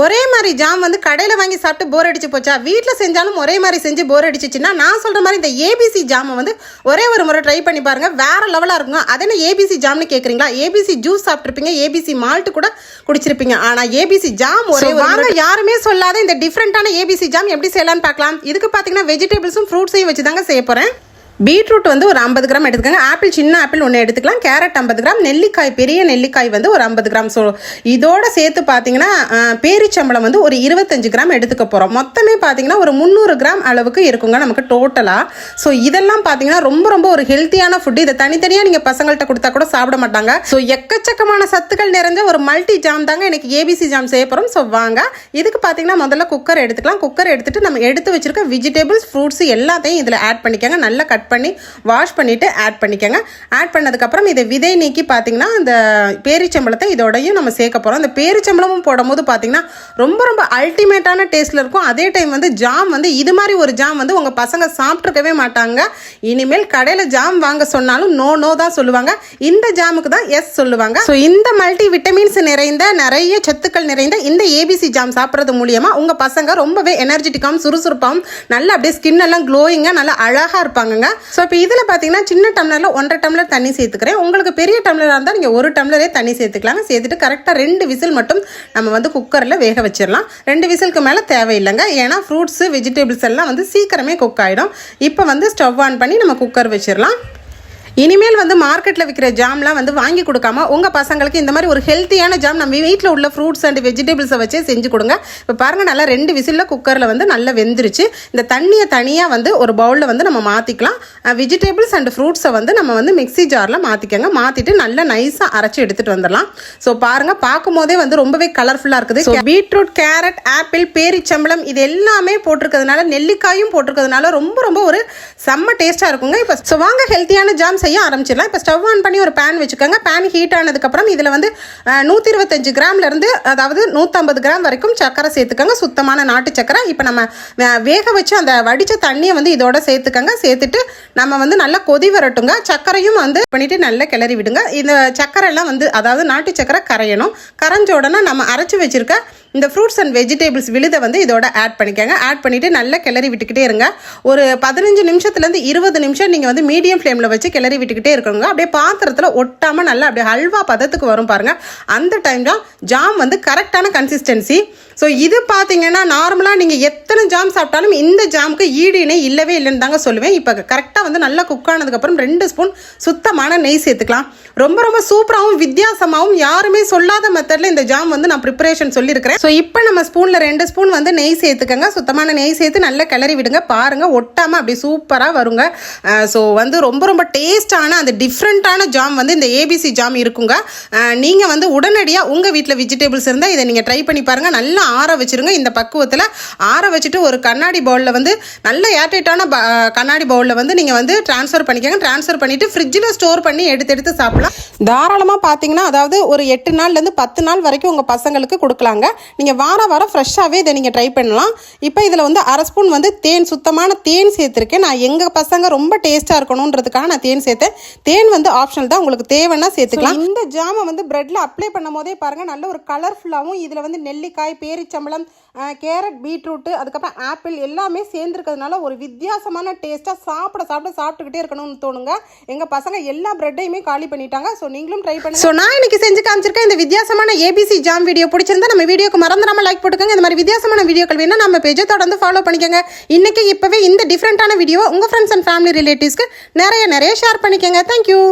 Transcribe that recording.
ஒரே மாதிரி ஜாம் வந்து கடையில் வாங்கி சாப்பிட்டு போர் அடிச்சு போச்சா? வீட்டில் செஞ்சாலும் ஒரே மாதிரி செஞ்சு போர் அடிச்சிச்சுன்னா நான் சொல்கிற மாதிரி இந்த ஏபிசி ஜாமை வந்து ஒரே ஒரு முறை ட்ரை பண்ணி பாருங்க. வேற லெவலாக இருக்குங்க. அது என்ன ஏபிசி ஜாம்னு கேட்குறீங்களா ஏபிசி ஜூஸ் சாப்பிட்ருப்பீங்க ஏபிசி மால்ட் கூட குடிச்சிருப்பீங்க. ஆனால் ஏபிசி ஜாம் ஒரே ஒரு வாங்க யாருமே சொல்லாத இந்த டிஃப்ரெண்ட்டான ஏபிசி ஜாம் எப்படி செய்யலாம்னு பார்க்கலாம். இதுக்கு பார்த்தீங்கன்னா வெஜிடபிள்ஸும் ஃப்ரூட்ஸையும் வச்சு தாங்க செய்ய போகிறேன் பீட்ரூட் வந்து ஒரு ஐம்பது கிராம் எடுத்துக்கோங்க. ஆப்பிள் சின்ன ஆப்பிள் ஒன்று எடுத்துக்கலாம். கேரட் ஐம்பது கிராம். நெல்லிக்காய் பெரிய நெல்லிக்காய் வந்து ஒரு ஐம்பது கிராம். ஸோ இதோட சேர்த்து பார்த்தீங்கன்னா பேரிச்சம்பளம் பேரிச்சம்பழம் வந்து ஒரு இருபத்தஞ்சு கிராம் எடுத்துக்க போகிறோம் மொத்தமே பார்த்தீங்கன்னா ஒரு முந்நூறு கிராம் அளவுக்கு இருக்குங்க நமக்கு டோட்டலாக ஸோ இதெல்லாம் பார்த்தீங்கன்னா ரொம்ப ரொம்ப ஒரு ஹெல்த்தியான ஃபுட்டு இதை தனித்தனியாக நீங்கள் பசங்கள்கிட்ட கொடுத்தா கூட சாப்பிட மாட்டாங்க. ஸோ எக்கச்சக்கமான சத்துக்கள் நிறைஞ்ச ஒரு மல்டி ஜாம் தாங்க எனக்கு ஏபிசி ஜாம் செய்ய போகிறோம் ஸோ வாங்க. இதுக்கு பார்த்தீங்கன்னா முதல்ல குக்கர் எடுத்துக்கலாம். குக்கர் எடுத்துகிட்டு நம்ம எடுத்து வச்சிருக்க வெஜிடபிள்ஸ் ஃப்ரூட்ஸ் எல்லாத்தையும் இதில் ஆட் பண்ணிக்கோங்க. நல்லா கட் பண்ணி வாஷ் பண்ணிவிட்டு ஆட் பண்ணிக்கோங்க. ஆட் பண்ணதுக்கப்புறம் இதை விதை நீக்கி பார்த்தீங்கன்னா இந்த பேரிச்சம்பளத்தை இதோடையும் நம்ம சேர்க்க போகிறோம் அந்த பேரிச்சம்பளமும் போடும்போது பார்த்தீங்கன்னா ரொம்ப ரொம்ப அல்டிமேட்டான டேஸ்ட்டில் இருக்கும். அதே டைம் வந்து ஜாம் வந்து இது மாதிரி ஒரு ஜாம் வந்து உங்கள் பசங்க சாப்பிட்ருக்கவே மாட்டாங்க. இனிமேல் கடையில் ஜாம் வாங்க சொன்னாலும் நோ நோ தான் சொல்லுவாங்க. இந்த ஜாமுக்கு தான் எஸ் சொல்லுவாங்க. ஸோ இந்த மல்டி விட்டமின்ஸ் நிறைந்த நிறைய சத்துக்கள் நிறைந்த இந்த ஏபிசி ஜாம் சாப்பிட்றது மூலியமாக உங்கள் பசங்க ரொம்பவே எனர்ஜெட்டிக்காகவும் சுறுசுறுப்பாகவும் நல்லா அப்படியே ஸ்கின் எல்லாம் க்ளோயிங்காக நல்லா அழகாக இருப்பாங்கங்க. ஸோ இப்போ இதில் பார்த்தீங்கன்னா சின்ன டம்ளரில் ஒன்றரை டம்ளர் தண்ணி சேர்த்துக்கிறேன். உங்களுக்கு பெரிய டம்ளராக இருந்தால் நீங்கள் ஒரு டம்ளரே தண்ணி சேர்த்துக்கலாங்க. சேர்த்துட்டு கரெக்டாக ரெண்டு விசில் மட்டும் நம்ம வந்து குக்கரில் வேக வச்சிடலாம். ரெண்டு விசிலுக்கு மேலே தேவையில்லைங்க. ஏன்னா ஃப்ரூட்ஸு வெஜிடபிள்ஸ் எல்லாம் வந்து சீக்கிரமே குக் ஆகிடும் இப்போ வந்து ஸ்டவ் ஆன் பண்ணி நம்ம குக்கர் வச்சிடலாம். இனிமேல் வந்து மார்க்கெட்டில் விற்கிற ஜாம்லாம் வந்து வாங்கி கொடுக்காம உங்கள் பசங்களுக்கு இந்த மாதிரி ஒரு ஹெல்த்தியான ஜாம் நம்ம வீட்டில் உள்ள ஃப்ரூட்ஸ் அண்ட் வெஜிடபிள்ஸை வச்சே செஞ்சு கொடுங்க. இப்போ பாருங்கள் நல்லா ரெண்டு விசிலில் குக்கரில் வந்து நல்லா வெந்துருச்சு. இந்த தண்ணியை தனியாக வந்து ஒரு பவுலில் வந்து நம்ம மாற்றிக்கலாம் வெஜிடபிள்ஸ் அண்ட் ஃப்ரூட்ஸை வந்து நம்ம வந்து மிக்ஸி ஜாரில் மாற்றிக்கங்க மாற்றிட்டு நல்லா நைஸாக அரைச்சி எடுத்துகிட்டு வந்துடலாம். ஸோ பாருங்கள் பார்க்கும் போதே வந்து ரொம்பவே கலர்ஃபுல்லாக இருக்குது. பீட்ரூட் கேரட் ஆப்பிள் பேரிச்சம்பளம் இது எல்லாமே போட்டிருக்கிறதுனால நெல்லிக்காயும் போட்டிருக்கிறதுனால ரொம்ப ரொம்ப ஒரு செம்ம டேஸ்ட்டாக இருக்குங்க. இப்போ ஸோ வாங்க ஹெல்த்தியான ஜாம் செய்ய ஆரம்பிச்சிடலாம். இப்போ ஸ்டவ் ஆன் பண்ணி ஒரு பேன் வச்சுக்கோங்க. பேன் ஹீட் ஆனதுக்கப்புறம் இதில் வந்து நூற்றி இருபத்தஞ்சு கிராம்லேருந்து அதாவது நூற்றம்பது கிராம் வரைக்கும் சர்க்கரை சேர்த்துக்கோங்க. சுத்தமான நாட்டு சர்க்கரை. இப்போ நம்ம வேக வச்சு அந்த வடித்த தண்ணியை வந்து இதோட சேர்த்துக்கோங்க. சேர்த்துட்டு நம்ம வந்து நல்லா கொதி வரட்டுங்க. சர்க்கரையும் வந்து பண்ணிவிட்டு நல்லா கிளறி விடுங்க. இந்த சர்க்கரை எல்லாம் வந்து அதாவது நாட்டு சர்க்கரை கரையணும். கரைஞ்ச உடனே நம்ம அரைச்சி வச்சிருக்க இந்த ஃப்ரூட்ஸ் அண்ட் வெஜிடபிள்ஸ் விழுதை வந்து இதோட ஆட் பண்ணிக்கோங்க. ஆட் பண்ணிவிட்டு நல்லா கிளறி விட்டுக்கிட்டே இருங்க. ஒரு பதினஞ்சு நிமிஷத்துலேருந்து இருபது நிமிஷம் நீங்கள் வந்து மீடியம் ஃப்ளேமில் வச்சு கிளறி விட்டுக்கிட்டே இருக்கணுங்க. அப்படியே பாத்திரத்தில் ஒட்டாமல் நல்லா அப்படியே ஹல்வா பதத்துக்கு வரும் பாருங்கள் அந்த டைம் தான் ஜாம் வந்து கரெக்டான கன்சிஸ்டன்சி ஸோ இது பார்த்தீங்கன்னா நார்மலாக நீங்கள் எத்தனை ஜாம் சாப்பிட்டாலும் இந்த ஜாமுக்கு ஈடு இணை இல்லவே இல்லைன்னு தாங்க சொல்லுவேன். இப்போ கரெக்டாக வந்து நல்லா குக் ஆனதுக்கப்புறம் ரெண்டு ஸ்பூன் சுத்தமான நெய் சேர்த்துக்கலாம். ரொம்ப ரொம்ப சூப்பராகவும் வித்தியாசமாகவும் யாருமே சொல்லாத மெத்தடில் இந்த ஜாம் வந்து நான் ப்ரிப்பரேஷன் சொல்லியிருக்கிறேன். ஸோ இப்போ நம்ம ஸ்பூனில் ரெண்டு ஸ்பூன் வந்து நெய் சேர்த்துக்கங்க. சுத்தமான நெய் சேர்த்து நல்லா கிளறி விடுங்க. பாருங்கள் ஒட்டாமல் அப்படி சூப்பராக வருங்க. ஸோ வந்து ரொம்ப ரொம்ப டேஸ்டான அந்த டிஃப்ரெண்ட்டான ஜாம் வந்து இந்த ஏபிசி ஜாம் இருக்குங்க. நீங்கள் வந்து உடனடியாக உங்கள் வீட்டில் வெஜிடபிள்ஸ் இருந்தால் இதை நீங்கள் ட்ரை பண்ணி பாருங்கள் நல்லா ஆற வச்சிருங்க. இந்த பக்குவத்தில் ஆற வச்சுட்டு ஒரு கண்ணாடி பவுலில் வந்து நல்ல ஏர்டைட்டான கண்ணாடி பவுலில் வந்து நீங்கள் வந்து ட்ரான்ஸ்ஃபர் பண்ணிக்கோங்க. ட்ரான்ஸ்ஃபர் பண்ணிவிட்டு ஃப்ரிட்ஜில் ஸ்டோர் பண்ணி எடுத்து எடுத்து சாப்பிடலாம். தாராளமாக பார்த்தீங்கன்னா அதாவது ஒரு எட்டு நாள்லேருந்து பத்து நாள் வரைக்கும் உங்கள் பசங்களுக்கு கொடுக்கலாங்க. நீங்கள் வார வாரம் ஃப்ரெஷ்ஷாகவே இதை நீங்கள் ட்ரை பண்ணலாம். இப்போ இதில் வந்து அரை ஸ்பூன் வந்து தேன் சுத்தமான தேன் சேர்த்துருக்கேன். நான் எங்கள் பசங்க ரொம்ப டேஸ்ட்டாக இருக்கணுன்றதுக்காக நான் தேன் சேர்த்தேன். தேன் வந்து ஆப்ஷனல் தான். உங்களுக்கு தேவைன்னா சேர்த்துக்கலாம். இந்த ஜாமை வந்து பிரெட்ல அப்ளை பண்ணும் போதே பாருங்கள் நல்ல ஒரு கலர்ஃபுல்லாகவும் இதில் வந்து நெல்லிக்காய் பேரிச்சம்பழம் பேரிச்சம்பளம் கேரட் பீட்ரூட்டு அதுக்கப்புறம் ஆப்பிள் எல்லாமே சேர்ந்துருக்கிறதுனால ஒரு வித்தியாசமான டேஸ்ட்டாக சாப்பிட சாப்பிட சாப்பிட்டுக்கிட்டே இருக்கணும்னு தோணுங்க. எங்கள் பசங்க எல்லா பிரெட்டையுமே காலி பண்ணிட்டாங்க. ஸோ நீங்களும் ட்ரை பண்ணுங்க. ஸோ நான் இன்றைக்கி செஞ்சு காமிச்சிருக்கேன் இந்த வித்தியாசமான ஏபிசி ஜாம் வீடியோ பிடிச்சிருந்தா நம்ம வீடியோக்கு மறந்துடாமல் லைக் போட்டுக்கோங்க. இந்த மாதிரி வித்தியாசமான வீடியோக்கள் வேணால் நம்ம பேஜை தொடர்ந்து ஃபாலோ பண்ணிக்கோங்க. இன்றைக்கி இப்போவே இந்த டிஃப்ரெண்ட்டான வீடியோ உங்கள் ஃப்ரெண்ட்ஸ் அண்ட் ஃபேமிலி ரிலேட்டிவ்ஸ்க்கு நிறைய நிறைய ஷேர் பண்ணிக்கோங்க. தேங்க்யூ